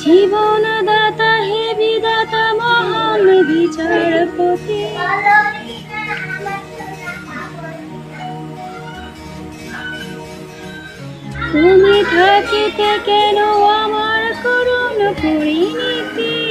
জীবন দাতা হে বিদাতা মহান বিচারপতি। তুমি থাকিতে কেন আমার করুণ পরিণীতি?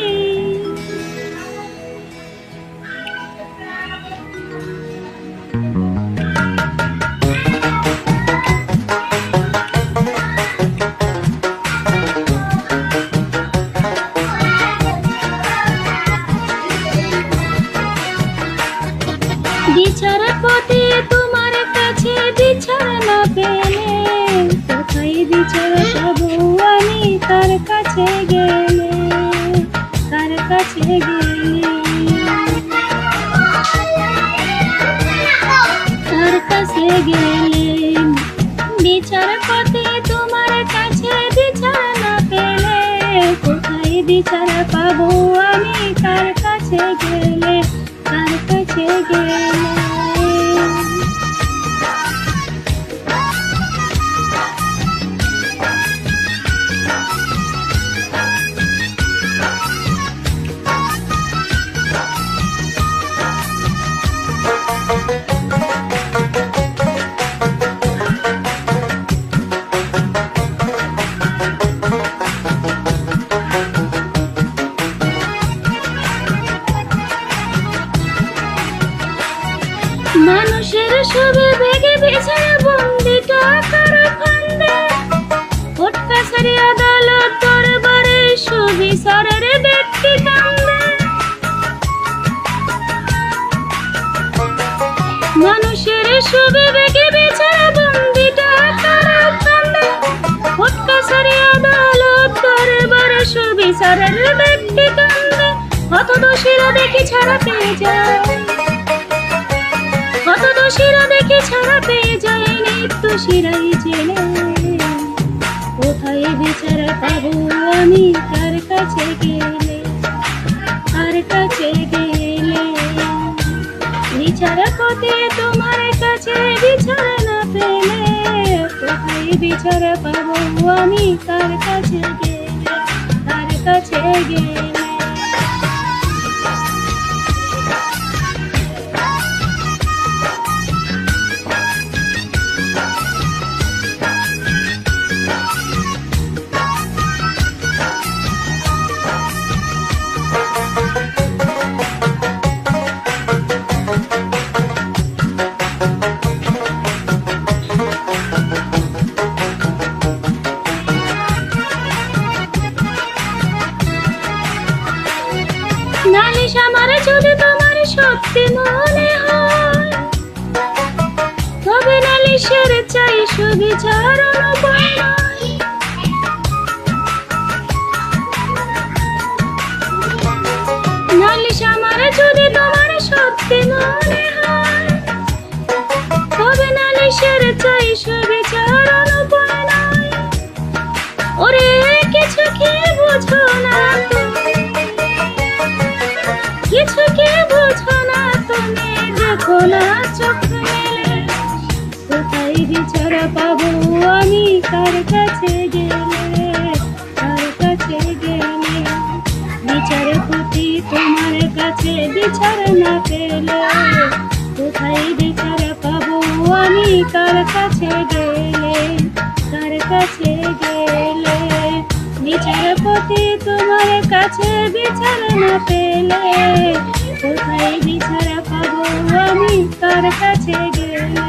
বিচারপতি তোমার কাছে বিচার না পেলে কোথায় বিচার পাবো আমি? তার কাছে গেলে? তার কাছে গেলে? তার কাছে গেলে? বিচারপতি তোমার কাছে বিচার না পেলে কোথায় বিচার পাবো আমি? তার কাছে গেলে? তার কাছে গেলে? মানুষের সবে বেগে বিচার বন্দি টাকার ফান্দে কোর্ট আদালত দরবারে সুবিচারের ব্যক্তি ব্যক্তি কান্দে। কত দোষীরা দেখি ছাড়া পেয়ে যায়। শিরাই জেনে কোথায় বিচার পাবো আমি? কার কাছে গেলে? কার কাছে গেলে? বিচারপতি তোমার কাছে বিচার না পেলে কোথায় বিচার পাবো আমি? কার কাছে গেলে? কার কাছে গেলে? নালিশ আমার যদি তোমার সত্যি মনে হয়, তবে নালিশের চাই সুবিচার অনুপায়। নালিশ আমার যদি তোমার সত্যি মনে হয় না চোখ মেলে, কোথায় বিচার পাবো আমি? কার কাছে গেলে? কার কাছে গেলে? বিচার প্রতি তোমার কাছে বিচার না পেলে, কোথায় বিচার পাবো আমি? কার কাছে গেলে? কার কাছে গেলে? বিচারপতি তোমার কাছে বিচার না পেলে কোথায় বিচার পাবো আমি? কার কাছে গেলে